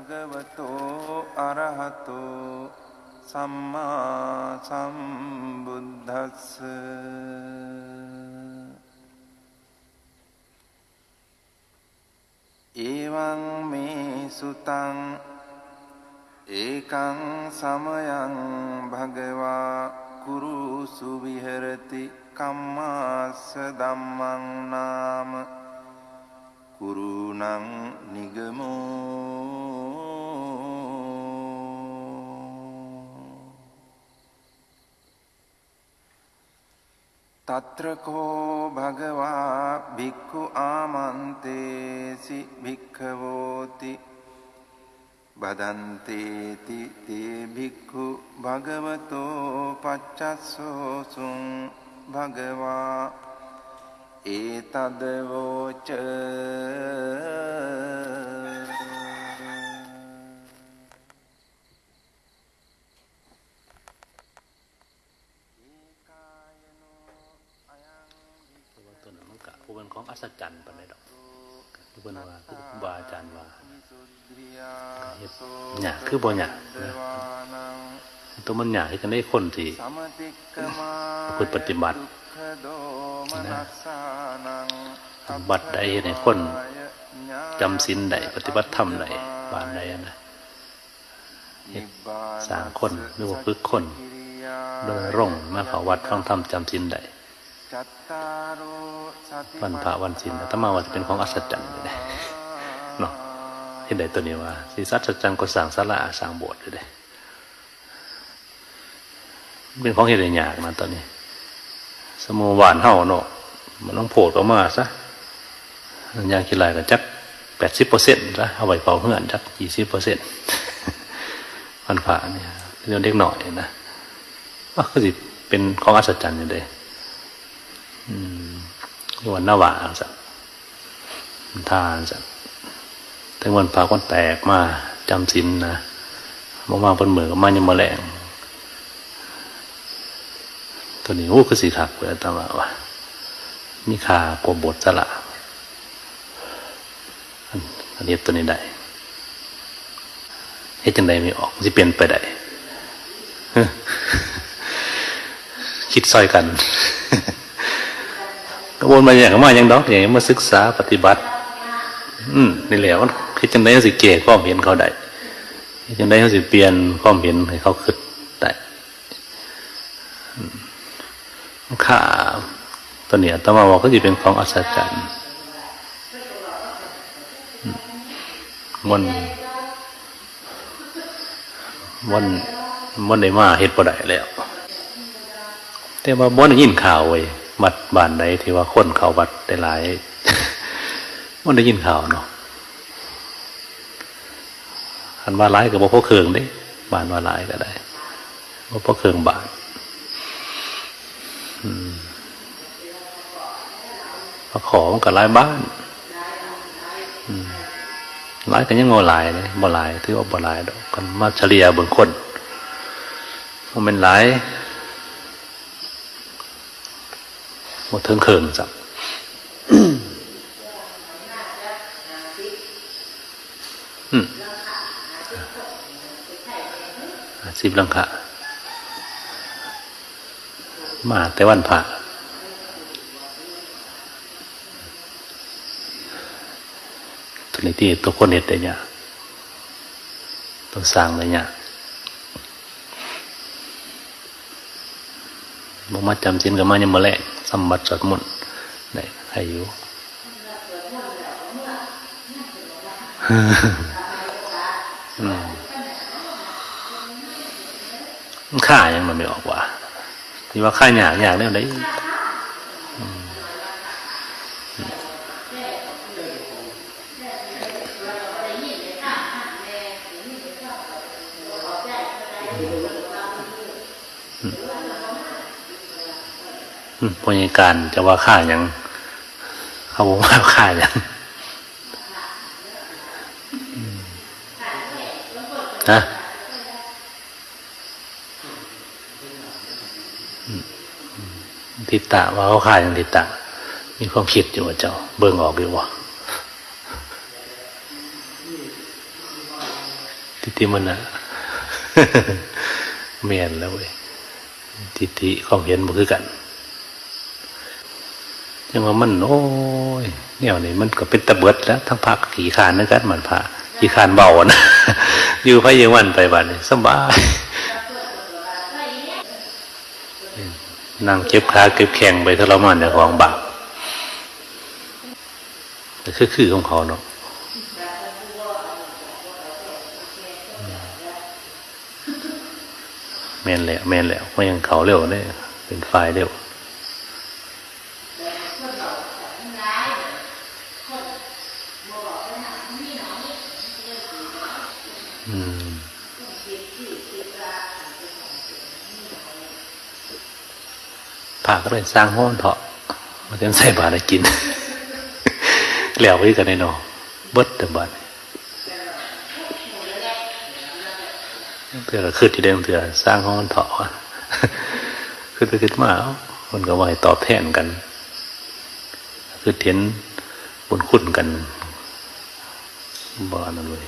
භගවතෝ අරහතෝ සම්මා සම්බුද්ධස්ස ඒවං මේ සුතං ඒකං සමයං භගවා කුරුසු විහෙරති කම්මාස්ස ධම්මං නාම කුරුණං නිගමෝ තත්‍රකෝ භගවා භික්ඛු ආමන්තේසි භික්ඛවෝති බදන්තේති තේ භික්ඛු භගවතෝ පච්චස්සෝසුං භගවා ඒතදවෝච องอัศจรรย์ปานใดดอกคือเป็นว่าคือครูบาอาจารย์ว่าเฮ็ดหยาคือบ่หยานะตัวมันหยาที่กันได้คนที่ประพฤติปฏิบัติบัดใดเฮ็ดให้คนจำศีลใดปฏิบัติธรรมใดบานใดนะเฮ็ดสร้างคนหรือว่าฝึกคนโดยร่งมาเขาวัดฟังธรรมจำศีลใด วันพระวันศีลแต่มาว่าจะเป็นของอัศจรรย์เลยเด้เนาะเห็นใดตัวนี้ว่าสิสัศจรรย์ก็สร้างศาลาสร้างบสถ์เลยเด้เป็นของเฮ็ดได้ยากนะตอนนี้ สมมุติหวานเฮาเนาะมันต้องโผล่ออกมาซะยางกี่ไรก็จักแปดสิบเปอร์เซ็นต์ซะเอาไว้เป่าเพื่อนจักยี่สิบเปอร์เซ็นต์พันผ่าเนี่ยเรื่องเล็กหน่อยนะว่าก็สิเป็นของอัศจรรย์อยู่เลยอืม วันหน้าหวาสักทานสักถึงวันพาวันแตกมาจำสินนะมามางเป็นเหมือนกับมันยังมาแรงตัวนี้โอ้คือสีขักเลยตามว่าว่ะมีขากว่าบทสละอันนี้ตัวนี้ได้เฮ็ดจังใดไม่ออกจะเปลี่ยนไปได้คิดซอยกัน กระบวนมาอย่างมาอย่างดอกอย่างมาศึกษาปฏิบัติ อืมนี่แหละว่าคิดจังใดเขาสิเก่ความเห็นเขาได้เฮ็ดจังใดเขาสิเปลี่ยนความเห็นให้เขาคิดได้ข่าตัวเนี้ยตมาบอกก็จะเป็นของอัศจรรย์มันมันมันได้มาเฮ็ดบ่ได้แล้ว แต่ว่าบ่ได้ยินข่าวเว้ย วัดบ้านใดที่ว่าคนเข้าวัดได้หลายบ่ได้ยินข่าวเนาะคันว่าหลายก็บ่อเครื่องเด้บ้านว่าหลายก็ได้บ่อเครื่องบาทพระขอมันก็หลายบ้านหลายกันยังงอหลายเลยบ่หลายถือว่าบ่หลายดอกกันมาเฉลี่ยเบิ่งคนมันเป็นหลาย บ่ถึงเคิงจักอืมสิบลังคามาแต่วันพระตัวนี้ที่ตัวคนเห็ดได้ยากตัวสร้างได้ยากบ่มาจำสินกับมายังมาแลก สมบัติสวดมนต์ได้ให้อยู่ค่ายังมันไม่ออกว่าที่ว่าค่าหยากหยากเรื่องไหน พยาการจะว่าค่าอยังเขาบอกว่าค่าอยังอืมฮะอืมอืมทิตตะว่าเขาค่ายังทิตตะ มีความคิดอยู่เจ้า เบิ่งออกอยู่ว่าทิฏฐิมันนะเมียนแล้วเว้ยทิฏฐิความเห็นมันคือกัน ยังว่ามันโอ้ยเนี่ยนี่มันก็เป็นตะเบิดแล้ว ทั้งพักขี่ขานนั่นกันมันพาขี่ขานเบานะอยู่ไปยังวันไปวันนี้สบายนั่งเก็บขาเก็บแข้งไปทรมานในของบาปแต่คือคือของเขาเนาะแมนแล้วแมนแล้วเพราะยังเขาเร็วเนี่ยเป็นไฟเร็วาก็เลยสร้างห้องเถาะมาเต็มใส่บาตรให้กิน แล้วไว้กันในนอเบิดแต่บาตรเพื่อขึ้นที่เดิมเถื่อสร้างห้องเถาะขึ้นไปขึ้นมาคนก็ว่าให้ตอบแทนกัน คือเห็นบุญคุณกันบ้านั่นเลย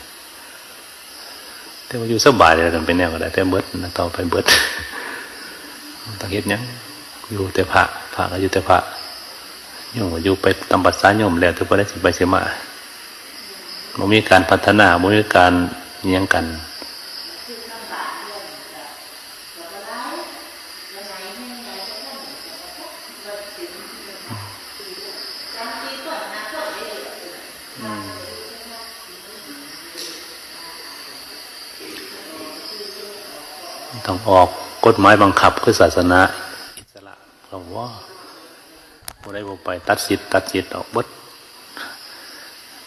แต่ว่าอยู่สบายเลยกันเป็นแนวก็ได้แต่เบิดนะต่อไปเบิดต้องเฮ็ดยัง อยู่แต่พระพระก็อยู่แต่พระโยมอยู่ไปตามบัตรสายโยมแล้วถึงไปได้สิไปเสียมามันมีการพัฒนามันมีการยังกันต้องออกกฎหมายบังคับคือศาสนา อิสระเราว่าบ่ได้บ่ไป ตัดสิทธิ์ตัดสิทธ์ออกบด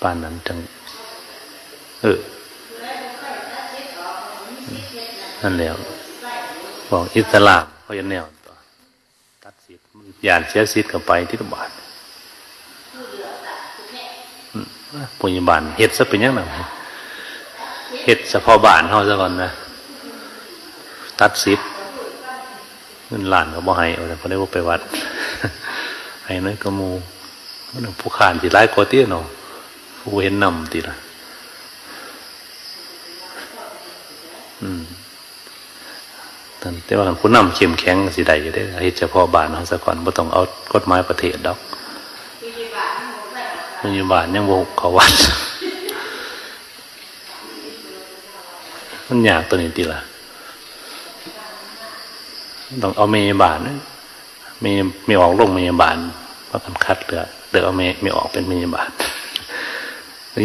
ปานนั้นจัง เออ นั่นแล้วบอกอิสลามเขาจะแนวต่อตัดสิทธิ์ยานเสียสิทธิ์กับไปที่ตบาทปุญญาบาลเฮ็ดซะเป็นยังไงเฮ็ดเฉพาะบานเขาซะก่อนนะ ตัดสิทธิ์ เงินล้านก็บ่ให้เอาแต่พอได้บ่าไปวัดให้น้อยก็มูมันผู้ขานสิหลายกว่าติเนาะผู้เห็นนำติละอืมแต่ว่าผู้นำเข้มแข็งสิได้อยู่ได้เฮ็ดเฉพาะบ้านเฮาซะก่อนบ่ต้องเอากฎหมายประเทศดอกปัจจุบันยังบ่เขาวัด มันยากตัวนี้ติละ ต้องเอาเมยบาลนะมีมีออกลงเมยบาลเพราะกันคัดเหลือเหลือเอาเมยไม่ออกเป็นเมยบาล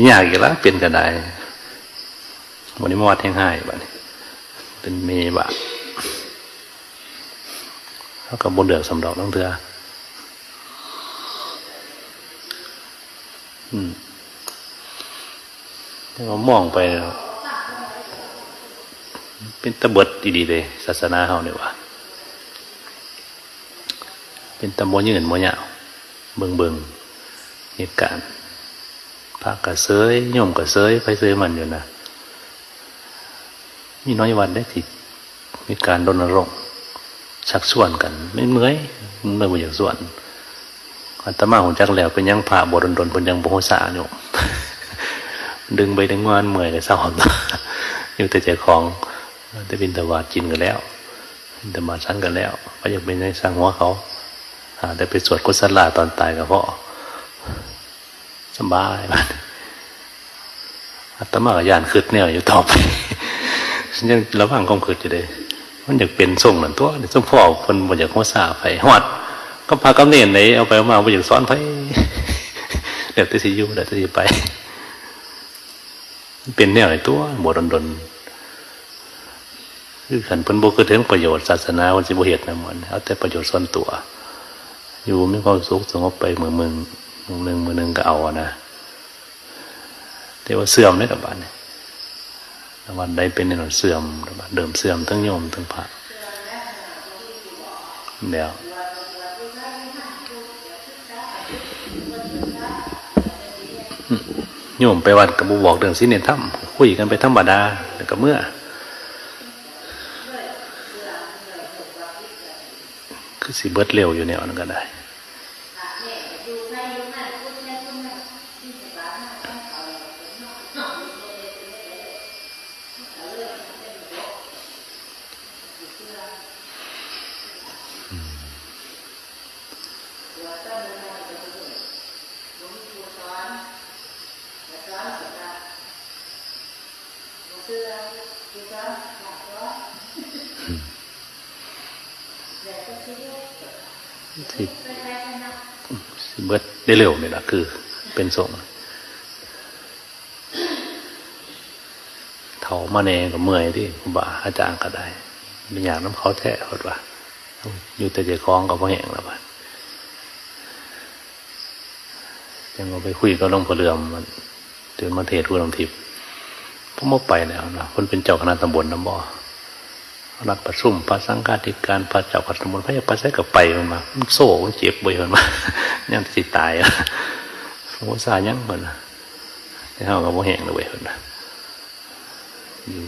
ยากอีกแล้วเปลี่ยนกันได้วันนี้มวัดแห้งให้บ้านี้เป็นเมยบาลแล้วก็บนเดือกสำรองต้องเถื่ออืมเรามองไปเป็นตะเบิดดีๆเลยศาสนาเฮาเนี่ยว่า เป็นตะโมยืนโมยาวเบิงเบิงเหตุการณ์พระกระเซยโยมกระเซยไปเซยมันอยู่นะมีน้อยวันได้ที่มีการรณรงค์ชักส่วนกัน ไม่เมื่อยเมื่อยบ่อย่างส่วนอัตมาของจักแล้วเป็นยังผ่าบดนดนเป็นยังโบสาอยู่ดึงไปดึงงานเมื่อยเลยเศร้าอยู่แต่ใจของแต่บินตวาดกินกันแล้วบินตวาดชั้นกันแล้ว ก็ยังเป็นในสร้างหัวเขา ได้ไปสวดกุศลาตอนตายกับพ่อสบายมันอัตมากับยานคืดเนี่ยอยู่ต่อไปฉันยังระว่างความคืดอยู่เลยมันอยากเป็นส่งหนั่นตัวเดี๋ยวสมพ่อคนบ่อยากหัวซาไปหอด ก็พากำเนิดไหนเอาไปเอามาบ่อยากสอนไปเดี๋ยวแตสิยู่เดี๋ยวแตสิไปเป็นแนวไหนตัวบดดนๆคือขันพิ่นบ่คือถึงประโยชน์ศาสนาวันสิบเฮ็ดนะมันเอาแต่ประโยชน์ส่วนตัว อยู่มีความสุขสงบไปเมือมึงมือหนึ่งมือหนึ่งก็เอานะแต่ว่าเสื่อมในระบาดเนี่ยระบาดใดเป็นในหนเสื่อมระบาดเดิมเสื่อมทั้งโยมทั้งพระเดี๋ยวโยมไปวัดกับบุบอกเรื่องสิเนธรรมคุยกันไปธรรมดาแล้วก็เมื่อ คือสิเบิดเร็วอยู่แนวนั้นก็ได้ อ สิสิ เบิดได้เร็วนี่แหละคือ เป็นทรงเถามาเนกับเมื่อยที่ครูบาอาจารย์ก็ได้เป็นอย่างน้ำเขาแท้หดว่าอยู่แต่เจคล้องกับพ่อแห่งแล้วบ้านยังเอาไปคุยกับหลวงพ่อเรือมมันเดินมาเทศน์พูดลงทิพย์ผมมาไปแล้วนะคนเป็นเจ้าคณะตำบลน้ำบ่อรัฐประชุมพระสังฆาธิการพระเจ้าพัฒนมนต์พระยาพระใช้กับไปมันมามันโซ่มันเจ็บบ่อยมันมา ยังสิตายอะสงสารยังเหมือนแต่เขาก็บ่แห้งเลยเว้ยคนนะอยู่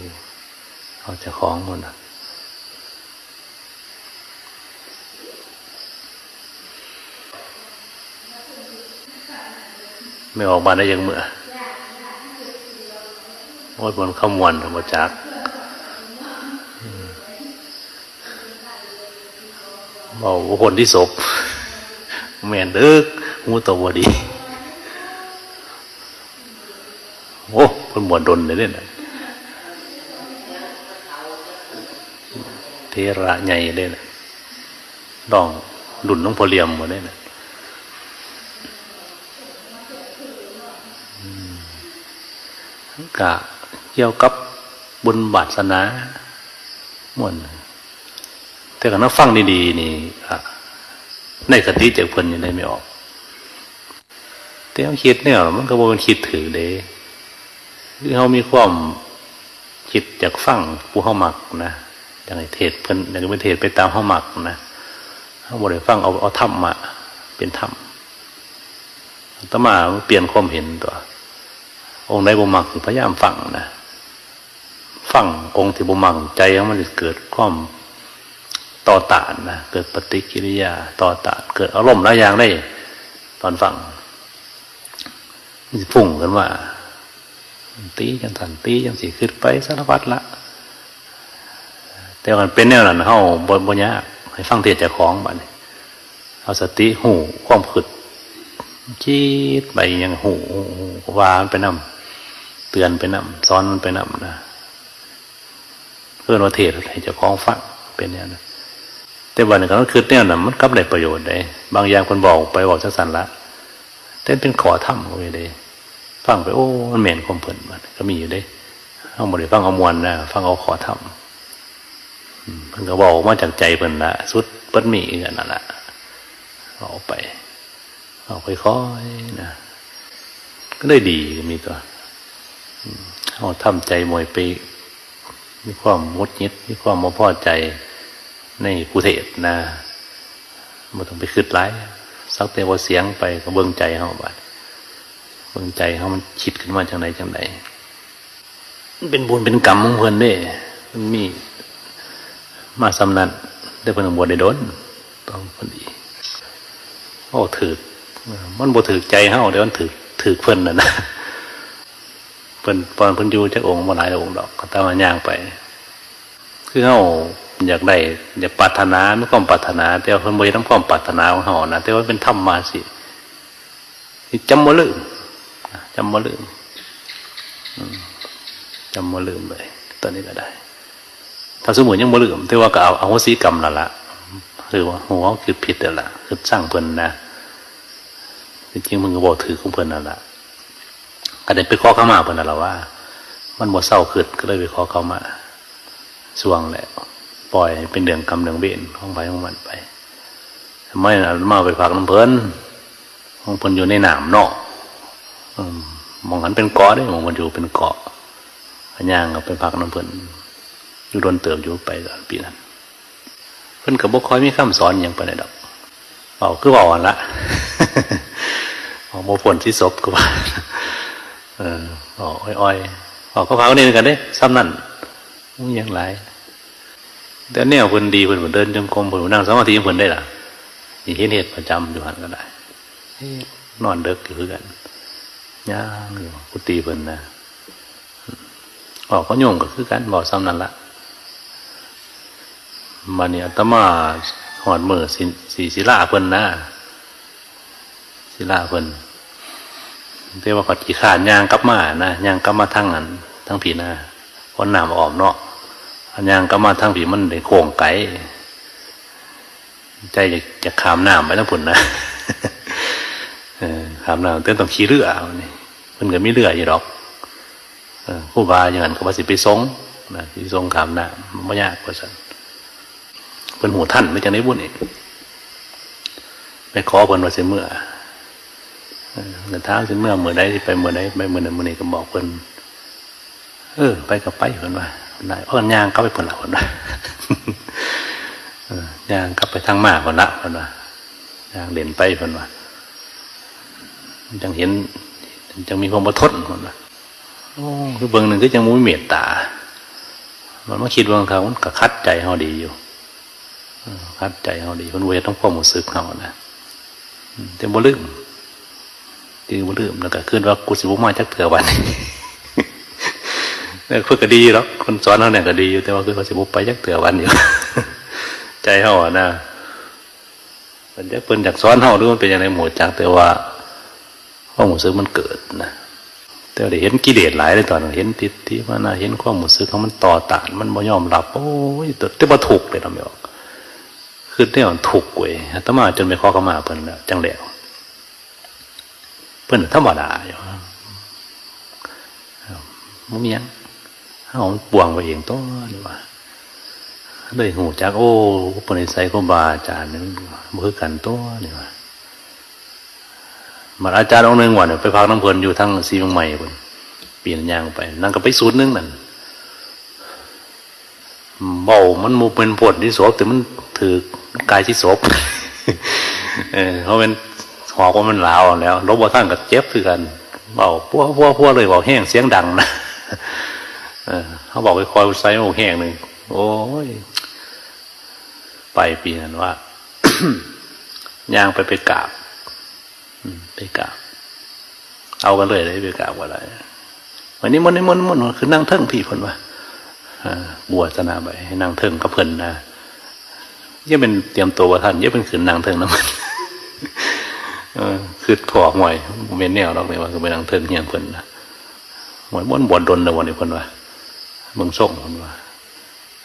เขาจะคล้องคนนะไม่ออกมาได้ยังเมื่อโอ้ยบนข้ามวนธรรมจักรเบาคนที่ศพ แม่นเด้อหูโตวดีโอ้คนหมวดดนเลยเนี่ยเทระใหญ่เลยนะดองดุนน้องพอเลียมหมดเลยนะกะเกี่ยวกับบุญบาสนาม่วนแต่ก็นับฟังดีๆนี่อะ ในคติจากเพิ่นยังได้ไม่ออกแต่เขาคิดเนี่ยมันก็บ่เป็นคิดถือเด้คือเขามีความคิดจากฟังผู้เขามักนะอย่างไรเทศเพิ่นอย่างไรเทศไปตามเขามักนะเขาบ่ได้ฟังเอาเอาธรรมมาเป็นธรรมอาตมาเปลี่ยนความเห็นตัว องค์ใดบ่มักพยายามฟังนะฟังองค์ที่บ่มักใจมันจะเกิดความ ต่อต้านนะเกิดปฏิกิริยาต่อต้านเกิดอารมณ์หลายอย่างได้ ตอนฟังมันจะพุ่งกันว่า ตีจังสันตีจังสีขึ้นไปสารพัดละ แต่มันเป็นแนวนั้นเฮาบนบนยากให้ฟังเทศจากของบ้านี้เอาสติหูความขึดคิดไปยังหูวามันไปนำเตือนไปนำสอนมันไปนำนะเพื่อนว่าเทศให้เจ้าของฟังเป็นอย่างนั้น แต่วันนี้ก็คือเนี่ยนะมันกับได้ประโยชน์ได้บางอย่างคนบอกไปบอกจังสันละแต่เป็นขอถ้ำก็ไม่ได้ฟังไปโอ้มันเหม็นความเพลินมันก็มีอยู่ได้เอาหมดเลยฟังเอามวลนะฟังเอาขอถ้ำมันก็บอกมาจากใจเพิ่นละสุดเปิ้นมีกันนั่นแหละเอาไปเอาไปค่อยๆนะก็ได้ดีมีตัวเอาทำใจมวยไปมีความมุดยิดมีความมาพอใจ ในผู้เทศนะมันต้องไปคืดไล่สักแต่ว่าเสียงไปก็เบิ่งใจเขาบัดเบิ่งใจเขามันคิดขึ้นมาจากไหนจากไหนมันเป็นบุญเป็นกรรมของเพิ่นเด้มันมี มาสำนันได้เพิ่นบวชได้โดนต้องพอดีโอ้ถือมันบ่ถือใจเฮาเดี๋ยวมันถือถือเพิ่นน่ะนะเพิ่นตอนเพิ่นอยู่จักองค์บ่หลายองค์ดอกก็ตามมาย่างไป คือเฮา อยากได้อยากปรารถนาไม่ความปรารถนา แต่ว่าเพิ่นบ่ได้ทำความปรารถนาของเฮานะแต่ว่าเป็นธรรมมาสิจำบ่ลืมจำบ่ลืมจำบ่ลืมเลยตอนนี้ก็ได้ถ้าสมมติยังบ่ลืมแต่ว่าก็เอาเอาวสีกรรมละละคือว่าหัวคือผิดแล้วละคือสร้างเพิ่นนะจริงมึงก็บอกถือของเพิ่นนั่นละก็ได้ไปขอเข้ามาเพิ่นนั่นละว่า มันบ่เศร้าขึ้นก็เลยไปขอเข้ามาสว่างแล้ว ปล่อยเป็นเดืองกรรมเดืองเบนของไปของมันไปทำไมนะมาไปฝากน้ำเพลินของเพิ่นอยู่ในหนามนอืมองหันเป็นเกาะได้มองมันอยู่เป็นเกาะพญางก็ไปพักน้ำเพลินอยู่โดนเติมอยู่ไปตอนปีนั้นเพิ่นกับบ่คอยมีคำสอนอย่างไปไหนดดอกเอาคือบอกวันละเอาโมผลที่ศพกว่าเออเอาอ้อยๆเอาเขาพาเนี่ยกันเด้ซ้ำนั่นมึงยังไร แต่เนี่ยเพิ่นดีเพิ่นเดินจงกรมเพิ่นนั่งสมาธิเพิ่นได้ล่ะนี่เห็นเหตุประจำอยู่หันก็ได้นอนเด็กอยู่คือกันย่างอยู่กุฏิเพิ่นนะบอกเขาโยงก็คือกันบอกซ้ำนั่นละมาเนี่ยอาตมาหอดมือสีสีศิลาเพิ่นนะศิลาเพิ่นแต่ว่าขอดขี่ขานยางกลับมานะยางกลับมาทั้งนั้นทั้งผีหน้าพอน้ำออมเนาะ อันยางก็มาทางผีมันได้โค้งไกลใจจะจะขามน้ำไปทั้งผุนนะขามน้ำเต้นต้องขี่เรือเอนี่มันก็ไมีเรืออยู่ดอกผู้บาอย่างนั้นก็ว่าสิไปสงนะสิสงขามน้ำมันไม่ยากกว่าสันเป็นหูท่านไม่จะได้บุญอีกไปขอเพิ่นว่าสิเมื่อเดินทางสิเมื่อเมื่อใดสิไปเมื่อใดไปเมื่อนั้นเมื่อนี้ก็บอกเพิ่นเออ ไปกับไปเพิ่นว่า ได้เพิ่นย่างก็ไปเพิ่นละเพิ่นว่าเออย่างกลับไปทางมาเพิ่นละเพิ่นว่าย่างเด่นไปเพิ่นจังเห็นจังมีความอดทนเพิ่นว่าโอ้คือเบิ่งหนึ่งก็จังมุ้ยเมตตา มันมาคิดว่าเขามันก็คัดใจเฮาดีอยู่คัดใจเฮาดีเพิ่นเวทต้องความรู้สึกเฮานะอืมแต่บ่ลืมจือบ่ลืมแล้วก็คิดว่ากูสิบ่มาจักเทื่อวัน เพื่อก็ดีหรอกคนสอนเขาเนี่ยก็ดีอยู่แต่ว่าคือเขาสิบุไปยักเตือวันอยู่ใจเขาอะนะมันจะเปิ้นจากสอนเขาหรือมันเป็นอย่างไรหมดจากแต่ว่าความหมูซึกมันเกิดนะแต่ว่าได้เห็นกิเลสหลายเลยตอนเห็นติดที่ว่านะเห็นความหมูซึกเขามันต่อต้านมันบ่ยอมรับโอ้ยแต่แต่ว่าถูกเลยทำไม่ออกคือเนี่ยมันถูกเว้ยอาตมาจนไปข้อขมาเพิ่นแล้วจังแล้วเพิ่นธรรมดาอยู่มันมีหยัง เอาปวงไปเองตัวนี่ว่าเลยหูจักโอ้ปณิสัยของบาอาจารย์นี่มือกันตัวนี่ว่ามาอาจารย์องค์หนึ่งวันยไปพักน้ำเพลินอยู่ทั้งสีมืองใหม่คนเปลี่ยนยางไป นั่งก็ไปสูตรนึงนั่นเบามันมูเป็นผลที่ศพแต่มันถือกายที่ศพเออเพราะเป็นหอกว่ามันลาวแล้วรบว่าท่านกับเจ็บคือกันเบาพัวพัวพัวเลยเบาแห้งเสียงดังนะ เขาบอกไปคอยไซโอแห้งหนึ่งโอ้ย ไปปีนั้นว่าย่างไปไปกราบไปกราบ เอากันเลยเลยไปกราบว่าอะไรวันนี้มันนี่มันมันคือนั่งเทิงพี่เพิ่นว่าอ่าบวชนาไปให้นั่งเทิงกับเพิ่นนะยี่ยเป็นเตรียมตัวว่าท่านยี่ยเป็นขืนนั่งเทิงน้ำมันคือถอดหวยเมนแนวเราเลยว่าคือไปนั่งเทิงเฮียงเพิ่นนะหวยบนบวชดนเลยวันนี้เพิ่นว่า เมืองส่งมันว่า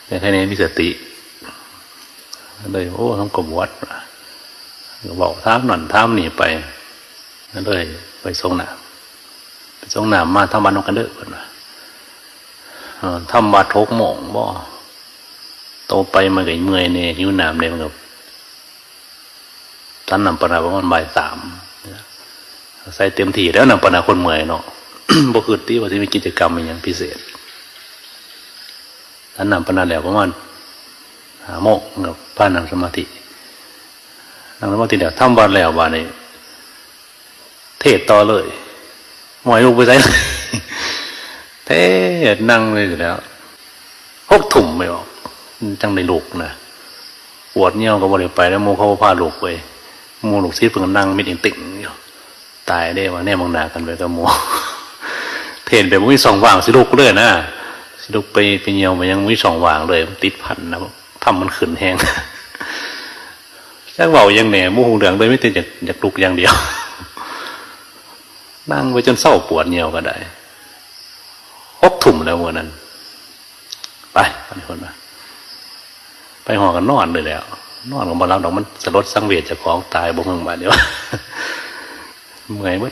แต่แค่นี้มีสติเลยโอ้ทำกบวัดก็บอกท้ามหน่อนท้ามหนีไปนั่นเลยไปทรงหนาไปทรงหนามมาทำบันนกันเด้อคนว่าเอ่อทำบัดทกโมงบ่โตไปมันก็เมื่อยเนี่ยหิวน้ำเนี่ยมันก็ท่านนำปนาประมาณบ่ายสามใส่เต็มที่แล้วนำปนาคนเมื่อยเนาะบ่คือที่ว่าที่มีกิจกรรมอย่างพิเศษ ท่านนำปนันแล้วประมาณหาโมกกับพานั่งสมาธินั่งสมาธิเดี๋ยวทำวันแล้ววันนี้เทศต่อเลยหมอยลูกไปใส่เทศนั่งเลยอยู่แล้วหกถุ่มไม่ออกจังในลูกนะปวดเงี้ยก็บริไปแล้วโมเขาพาลูกไปโมลูกซีเพิ่งนั่งมิดอิงติ่งอยู่ตายได้ว่าแน่มองหนากันไปกับโมเทศแบบวิสองว่างสิลูกเลยนะ ลุกไปไปเหี่ยวมันยังมีสองวางเลยติดพันนะทำมันขึ้นแห้งจักเบายังแหน่มูหงเหลืองเลยไม่ติดอยากอยากลุกอย่างเดียว นั่งไปจนเศร้าปวดเหี่ยวก็ได้หกถุ่มแล้ววันนั้น ไปคนมาไปหอกันนอนเลยแล้ว นอนกับมารับดอกมันสลดสังเวชจะของตายบ่เมืองบาดเดียวเมื่อยมั้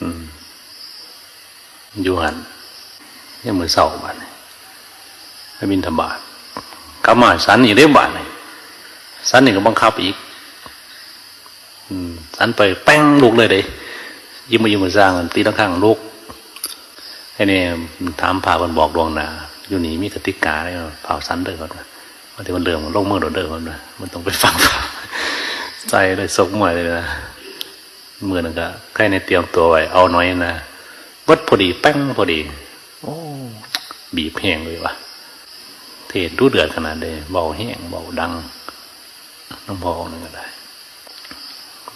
อืมอยู่หันยังมือเศร้าบาดนี่ให้ บินธบาตกลับมาสันอีกได้บบาทนี่สันนี่ก็บังคับอีกสันไปแป้งลูกเลยเด้ยิ้มมายิ้มมาสร้างตีตั้งข้างลูกไอ้นี่ถามผ่าคนบอกดวงหนาอยู่นี่มีกติกาอะไรเผาสันเด้อก่อนว่าที่มันเดิมมันลงมือโดนเดิมมันนมันต้องไปฟังใจเลยซกมวยเลยนะมือนึงก็ใครในเตรียมตัวไว้เอาหน่อยนะวัดพอดีแป้งพอดี โอ้บีบแห้งเลยว่ะ เทศรู้เดือดขนาดเดเบาแห้งเบาดังน้ำพองนึงก็ได้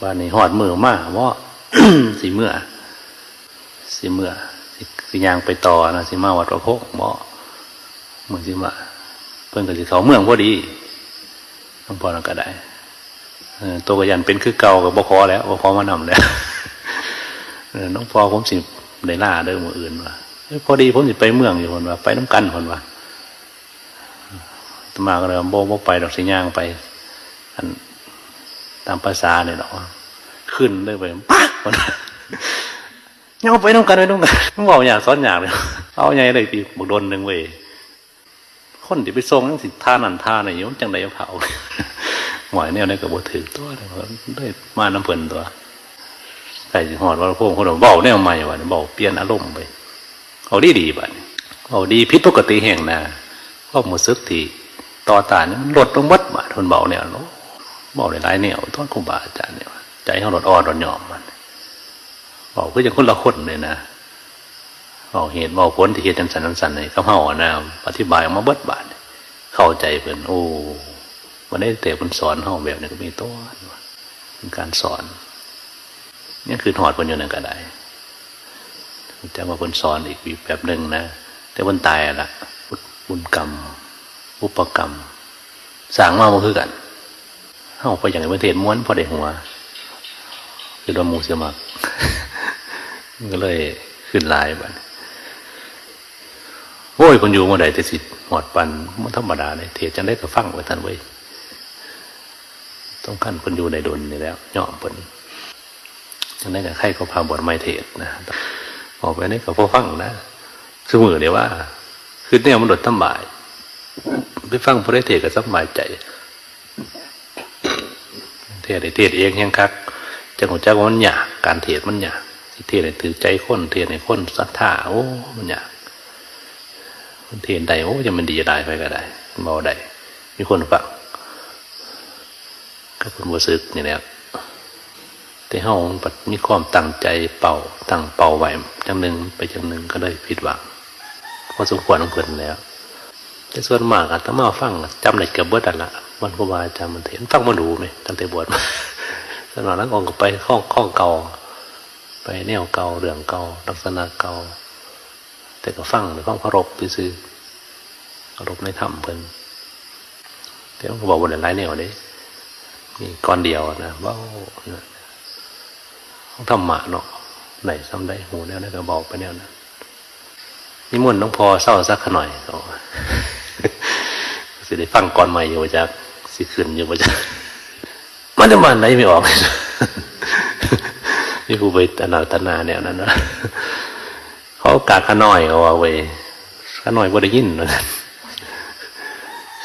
บ้านนี้หอดมือมากว่าสีเมื่อสีเมื่อสิสิยางไปต่อนะสิมาวัดประโคกบ่เหมือนสิมาเพิ่นกับสิเขาเมืองพอดีน้ำพอนันก็ได้ตัวกยันเป็นคือเก่ากับบ่คอแล้วบ่คอมานำแล้วน้องพอผมสิได้ล่าเด้อมืออื่นว่าพอดีผมสิไปเมืองอยู่คนว่า ไปน้ำกันคนว่า มาก็เลยว่าโบโบไปดอกสิย่างไปอันตามภาษาเนี่ยเนาะขึ้นเลยไปปั๊กคนว่ายังไปน้ำกันไปน้ำกันต้องบอกอย่างซ้อนอย่างเลยเอาไงเลยปีบุกโดนหนึ่งเว้ยคนที่ไปส่งทั้งสิท่านันท่าไหนยุ่งจังใดเอาเผาหวยแนวนี้ก็บ่ถือตัวเลยได้มาน้ำเพิ่นตัวใส่หอดว่าพวกคนเราเบาแนวใหม่ว่ะเบาเปลี่ยนอารมณ์ไปเอาดีดีบัดเอาดีพิษปกติแห่งนะก็หมดซึกที่ ต่อตานี่มันลดลงวัดบาดคนเบาเนี่ยเนาะเบาหลายๆแนวตอนครูบาอาจารย์เนี่ยใจเขาลดอ่อนหลดหย่อมมันเบาก็ยังคนละคนเลยนะเบาเหตุเบาผลที่เหตุจังสันจังสันเลยเขาเฮาอะนะอธิบายออกมาเบิดบาดเข้าใจเพิ่นโอ้วันนี้เตะมันสอนห้องแบบนี้ก็มีตัวเป็นการสอนนี่คือถอดคนอยู่นั่นก็ได้จะมาคนสอนอีกแบบหนึ่งนะ แต่วันตายอะละบุญกรรม อุปกรรมสร้างมาบ่คือกันเข้าไปอย่างในประเทศม้วนพอได้หัวคือดมมูเสียมากก็เลยขึ้นลายบัดโอ้ยคนอยู่เมื่อใดแต่สิหอดปันมันธรรมดาเลยเทศจังได้ก็ฟังไว้ท่านไว้ต้องขั้นคนอยู่ในดนนี่แล้วย่อมเพิ่นจังได้กับใครก็พาบทไม่เทศนะออกไปนี่ก็พอฟังนะสมือเดียวว่าคือเนี่ยมันดดทำบาย ไปฟังพระเทศก็สบายใจ เทศได้เทศเองยังคักจังหวใจว่ามันยากการเทศมันยากเทศให้ถือใจคนเทศให้คนศรัทธาโอ้มันยากคนเทศใดโอ้ยังมันดีได้ไปก็ได้เบาได้มีคนฟังก็คนบ่ซึกนี่แหละแต่เฮามันปัดมีความตั้งใจเป่าตั้งเป่าไหวจังหนึ่งไปจังหนึ่งก็เลยผิดหวังพอสมควรของเพิ่นแล้ว แต่ส่วนมากอาตมาฟังจำได้เกือบเบิดอันละวันครูบาอาจารย์มันเห็นฟังมาดูไหมตั้งแต่บวชมาสมัยนั้นองก็ไปข้องข้องเก่า ไปแนวเก่าเรื่องเก่าลักษณะเก่าแต่ก็ฟังในความเคารพซื่อเคารพในธรรมเพิ่นแต่มันก็บอกว่าหลายแนวเด้มีก้อนเดียวนะเว้าต้องธรรมะเนาะไหนซ้ำได้หูแนวนั้นก็บอกไปแนวนั้นนิมนต์น้องพอเศร้าสักขหน่อยก็ สิได้ฟังก่อนใหม่อยู่ว่าจะสิขึ้นอยู่ว่าจะมันจะมาไหนไม่ออกนี่กูไปตนาตนาแนวนั้นนะเขากาขน้อยเขาเอาไว้ขน้อยบ่ได้ยินนะ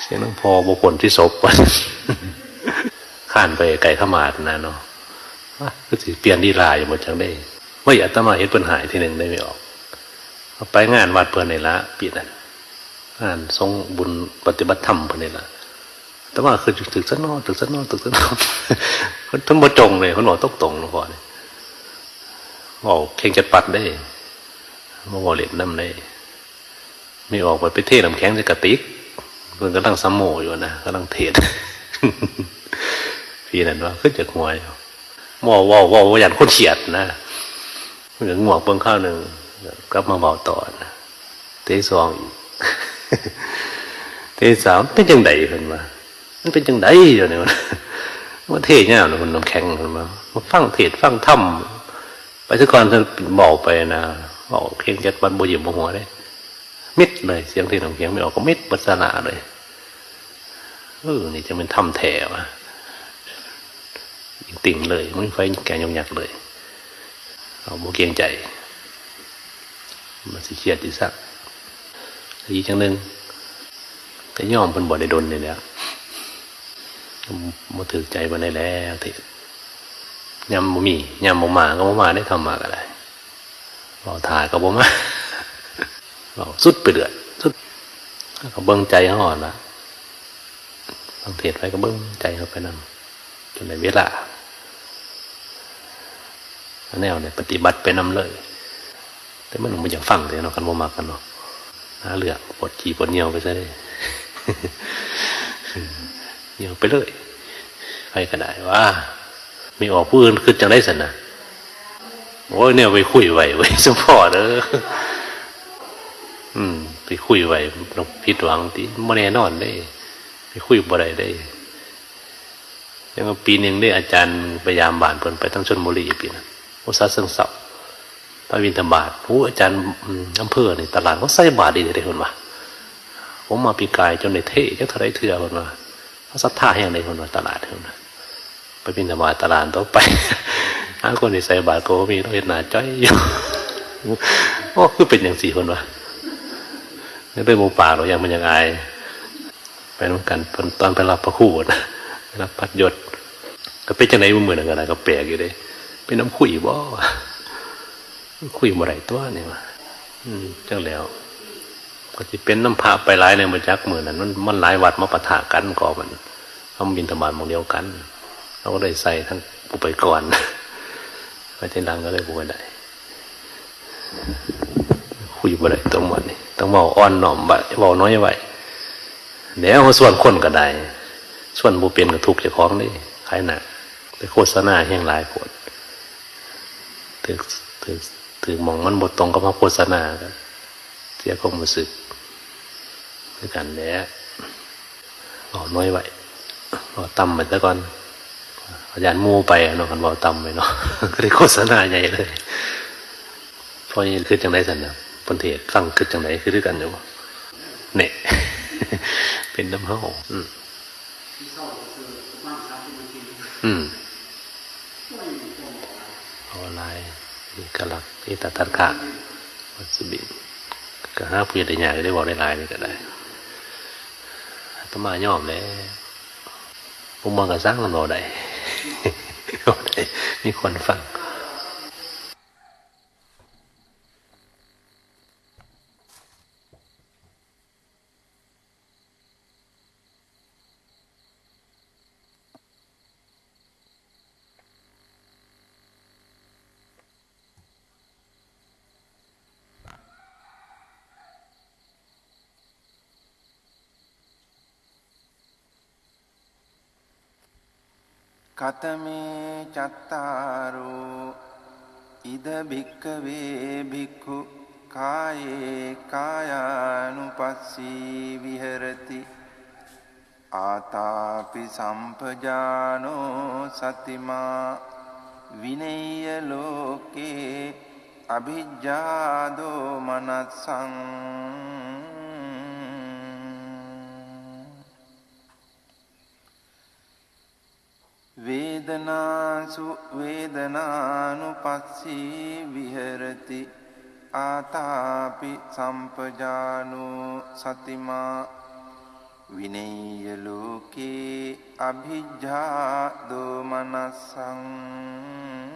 เสียงน้องพอบุคคลที่ศพวันข้านไปไก่ขมาดนะเนาะก็สิเปลี่ยนดีลายหมดจังได้ว่อยาตมาเห็นปัญหาที่หนึ่งได้ไม่ออกไปงานวัดเพื่อนในละปีนั้น งานทรงบุญปฏิบัติธรรมเพื่อนในละแต่ว่าคือตึกสักนอตึกสักนอตึกสักนอคนทั้งบ่จงเลยคนบอกต้องตรงหลวงพ่อเนี่ยบอกเข่งจัดปัดได้มาบอกเล็บน้ำได้ไม่ออกไปไปเทศน้ำแข็งใส่กระติกเพื่อนกำลังซัมโมอยู่นะกำลังเทศพี่นั่นว่าขึ้นจากหัวอยู่ว่าว่าวว่าวยันคนเขียดนะเหลืองหมวกเบิ้งข้าวหนึ่งกลับมาเบาต่อนะเทสองอีก เทสามเป็นจังไดเพิ่นว่ามันเป็นจังไดอยู่เนี่ยมันว่าเทศเนี่ยนะมันน้ำแข็งเพิ่นมามาฟังเทศฟังธรรมไปซะก่อนท่านบอกไปนะบอกเพียงจัดวันบุญยิมหัวเลยมิดเลยเสียงเทศน้ำแข็งไม่ออกก็มิดปัสนาเลยเออนี่จะเป็นถ้ำแถวะติ่งเลยไม่ไฟแกงยงหยักเลย เอาโมเกียงใจ มันสิเคียดที่สัก อีกจังหนึ่งแต่ย่อมเป็นบ่ได้ดนเลยแล้วมาถือใจมาได้แล้วเถิดยำบ่มียำบ่มาก็บ่มาได้ทำมาก็ได้บ่ถ่ายก็บ่มาบ่สุดไปเดือดสุดก็เบิ่งใจห่อนละบางเทศไปก็เบิ่งใจเขาไปนำจนในเวลาแนวเนี่ยปฏิบัติไปนำเลย แต่มันไม่อยากฟังเลยเนาะกันบ่มากกันเนาะ หาเหลือกปวดขี่ปวดเหนียวไปซะเลยเหนียวไปเลยใครก็ได้ว่าไม่ออกผู้อื่นคือจังได้สันนะโอ้ยเนี่ยไปคุยไหวไว้สมพอเด้ออืม ไปคุยไหว้เราผิดหวังที่ไม่แน่นอนได้ ไปคุยบ่ได้ได้ยังปีหนึ่งได้อาจารย์พยายามบานเพิ่นไปทั้งชนบุรีปีนั้นอุตสาเสื่องเสา ไปวินธบาตผู้อาจารย์อำเภอในตลาดเขาใส่บาทดีเลยคนว่าผมมาปีกายจนในเท่จักเท่าไรเถื่อคนว่าเขาศรัทธาแห่งใดคนว่าตลาดคนว่าไปวินธบาตตลาดต่อไปหาคนที่ใส่บาทก็มีต้องเห็นหน้าจ้อยอยู่โอ้คือเป็นอย่างสี่คนวะนี่ด้วยมูป่าเรายังมันยังอายไปน้ำกันตอนไปรับพระคู่นะรับพัดยศก็เป็นจังไหนมือหมือนกันนะก็แปลกอยู่เลยเป็นน้ำคุยบ่ คุยบ่ไรตัวเนี่วะอืมจังแล้วก็จะเป็นน้ำพระไปหลายในมาจักมือนั้นมันมันหลายวัดมาปะทะกันก่อมันเอาบินธบาตมองเดียวกันเราก็ได้ใส่ทั้งอุปกรณ์ไปทีหลังก็เลยบุกได้คุยบ่ได้ต้องหมดนี่ต้องเว้าอ่อนหน้อมไว้เว้าน้อยไว้เดี๋ยวส่วนคนก็ได้ ส่วนบ่เป็นก็ทุกข์เจ้าของนี่ขายหนักไปโฆษณาแห่งหลายโพดถึงถึง ถึงมองมันบ่ตรงกับมาโฆษณาเสียความรู้สึกคือกันแหล้วเว้าน้อยไว้เว้าต่ำไปซะก่อนอาจารย์มู่ไปเนาะกันเว้าต่ำไปเนาะก็ได้โฆษณาใหญ่เลยพอยังคือจังไดสันนะปนเทศฟังคือจังไดคือด้วยกันอยู่เนี่ยเป็นน้ำเฮาอืมอืมออนไลน์มีกลัก อิตาตัดขาวัสบิก็ห้าผู้ใหญ่ใหญ่ได้บอกได้หลายนี่ก็ได้ต้อมาย่อมเลยผมมองกับสร้างมันบ่ได้บ่ได้มีคนฟัง කතමේ චත්තාරෝ ඉද භික්කවේ භික්ඛු කායේ කායානුපස්සී විහෙරති ආතාපි සම්පජානෝ සතිමා විනෙය්‍ය ලෝකේ අභිජ්ජාදෝ මනස්සං වේදනාසු වේදනානුපස්සී විහෙරති. ආතාපි සම්පජානෝ සතිමා. විනෙය්‍ය ලෝකේ අභිජ්ජා දෝමනස්සං.